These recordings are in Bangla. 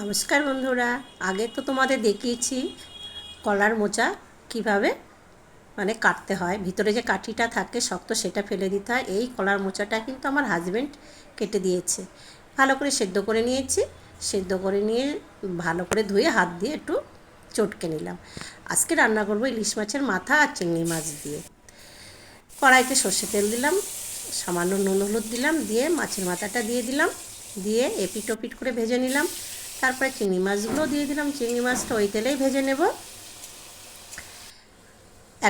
নমস্কার বন্ধুরা, আগে তো তোমাদের দেখিয়েছি কলার মোচা কীভাবে মানে কাটতে হয়, ভিতরে যে কাঠিটা থাকে শক্ত সেটা ফেলে দিতে হয়, এই কলার মোচাটা কিন্তু আমার হাজব্যান্ড কেটে দিয়েছে। ভালো করে সেদ্ধ করে নিয়েছি, সেদ্ধ করে নিয়ে ভালো করে ধুয়ে হাত দিয়ে একটু চটকে নিলাম। আজকে রান্না করব ইলিশ মাছের মাথা আর চিংড়ি মাছ দিয়ে। কড়াইতে সর্ষে তেল দিলাম, সামান্য নুন হলুদ দিলাম, দিয়ে মাছের মাথাটা দিয়ে দিলাম, দিয়ে এপিট ওপিট করে ভেজে নিলাম। তারপরে চিংড়ি মাছগুলো দিয়ে দিলাম। চিংড়ি মাছটা ওই তেলেই ভেজে নেব।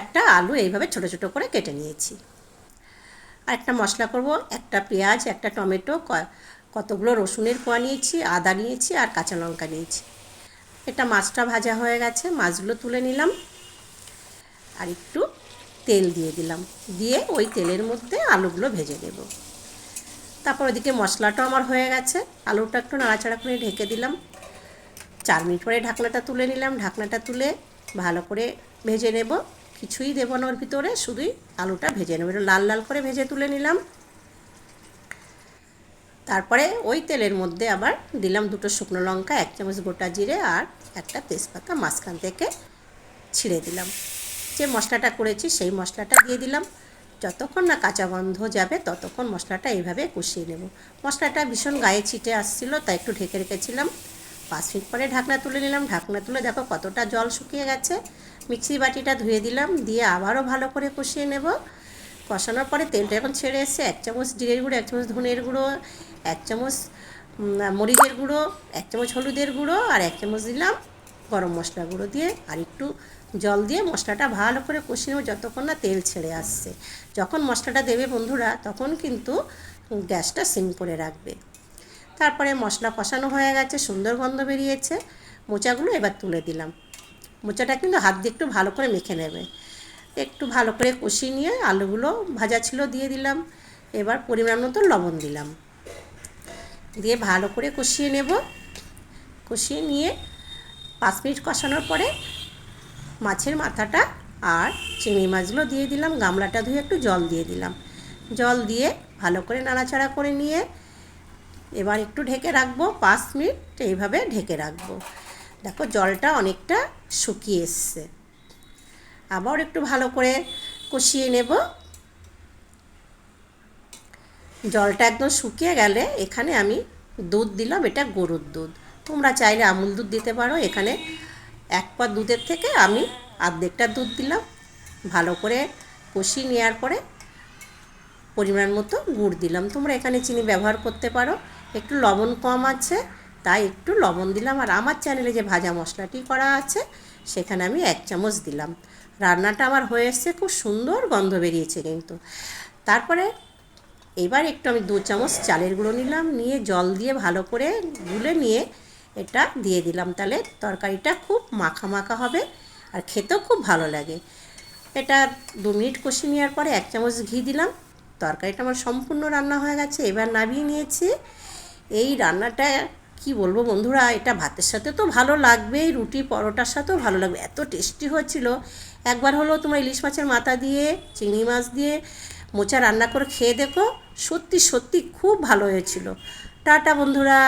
একটা আলু এইভাবে ছোট ছোট করে কেটে নিয়েছি। আর একটা মশলা করব, একটা পেঁয়াজ, একটা টমেটো কতগুলো রসুনের কোয়া নিয়েছি, আদা নিয়েছি আর কাঁচা লঙ্কা নিয়েছি। এটা মাছটা ভাজা হয়ে গেছে, মাছগুলো তুলে নিলাম। আর একটু তেল দিয়ে দিলাম। দিয়ে ওই তেলের মধ্যে আলুগুলো ভেজে নেব। তারপর ওদিকে মশলাটাও আমার হয়ে গেছে। আলুটা একটু নাড়াচাড়া করে ঢেকে দিলাম। চার মিনিট পরে ঢাকনাটা তুলে নিলাম। ঢাকনাটা তুলে ভালো করে ভেজে নেব। কিছুই দেবো না ওর ভিতরে, শুধুই আলুটা ভেজে নেব। লাল লাল করে ভেজে তুলে নিলাম। তারপরে ওই তেলের মধ্যে আবার দিলাম দুটো শুকনো লঙ্কা, এক চামচ গোটা জিরে আর একটা তেজপাতা মাঝখান থেকে ছিঁড়ে দিলাম। যে মশলাটা করেছি সেই মশলাটা দিয়ে দিলাম। যতক্ষণ না কাঁচা গন্ধ যাবে, ততক্ষণ মশলাটা এইভাবে কষিয়ে নেব। মশলাটা ভীষণ গায়ে ছিটে আসছিল, তাই একটু ঢেকে রেখেছিলাম। পাঁচ মিনিট পরে ঢাকনা তুলে নিলাম। ঢাকনা তুলে দেখো কতটা জল শুকিয়ে গেছে। মিক্সি বাটিটা ধুয়ে দিলাম, দিয়ে আবারও ভালো করে কষিয়ে নেব। কষানোর পরে তেলটা এখন ছেড়ে এসে এক চামচ জিরের গুঁড়ো, এক চামচ ধনের গুঁড়ো, এক চামচ মরিচের গুঁড়ো, এক চামচ হলুদের গুঁড়ো, আর এক চামচ দিলাম গরম মশলা গুঁড়ো দিয়ে আর একটু জল দিয়ে মশলাটা ভালো করে কষিয়ে নেব যতক্ষণ না তেল ছেড়ে আসছে। যখন মশলাটা দেবে বন্ধুরা, তখন কিন্তু গ্যাসটা সিম করে রাখবে। তারপরে মশলা কষানো হয়ে গেছে, সুন্দর গন্ধ বেরিয়েছে। মোচাগুলো এবার তুলে দিলাম। মোচাটা কিন্তু হাত দিয়ে একটু ভালো করে মেখে নেবে। একটু ভালো করে কষিয়ে নিয়ে আলুগুলো ভাজা ছিল দিয়ে দিলাম। এবার পরিমাণ মতো লবণ দিলাম। দিয়ে ভালো করে কষিয়ে নেব। কষিয়ে নিয়ে পাঁচ মিনিট কষানোর পরে মাছের মাথাটা আর চিংড়ি মাছগুলো দিয়ে দিলাম, গামলাটা ধুয়ে একটু জল দিয়ে দিলাম। জল দিয়ে ভালো করে নাড়াচাড়া করে নিয়ে এবার একটু ঢেকে রাখব, পাঁচ মিনিট এইভাবে ঢেকে রাখব। দেখো জলটা অনেকটা শুকিয়ে এসছে। আবার একটু ভালো করে কষিয়ে নেব। জলটা একদম শুকিয়ে গেলে এখানে আমি দুধ দিলাম, এটা গরুর দুধ। তোমরা চাইলে আমুল দুধ দিতে পারো। এখানে এক পা দুধের থেকে আমি আর্ধেকটা দুধ দিলাম। ভালো করে কষিয়ে নেওয়ার পরে পরিমাণ মতো গুড় দিলাম। তোমরা এখানে চিনি ব্যবহার করতে পারো। একটু লবণ কম আছে, তাই একটু লবণ দিলাম। আর আমার চ্যানেলে যে ভাজা মশলাটি করা আছে, সেখানে আমি এক চামচ দিলাম। রান্নাটা আমার হয়ে এসছে, খুব সুন্দর গন্ধ বেরিয়েছে কিন্তু। তারপরে এবার একটু আমি দু চামচ চালের গুঁড়ো নিলাম। নিয়ে জল দিয়ে ভালো করে গুলে নিয়ে এটা দিয়ে দিলাম। তাহলে তরকারিটা খুব মাখা মাখা হবে আর খেতেও খুব ভালো লাগে। এটা দু মিনিট কষিয়ে নেওয়ার পরে এক চামচ ঘি দিলাম। তরকারিটা আমার সম্পূর্ণ রান্না হয়ে গেছে। এবার নামিয়ে নিয়েছি। এই রান্নাটা কি বলব বন্ধুরা, এটা ভাতের সাথে তো ভালো লাগবেই, রুটি, পরোটার সাথেও ভালো লাগবে। এত টেস্টি হয়েছিল। একবার হলো তোমার ইলিশ মাছের মাথা দিয়ে, চিংড়ি মাছ দিয়ে মোচা রান্না করে খেয়ে দেখো। সত্যি সত্যি খুব ভালো হয়েছিল। টাটা বন্ধুরা।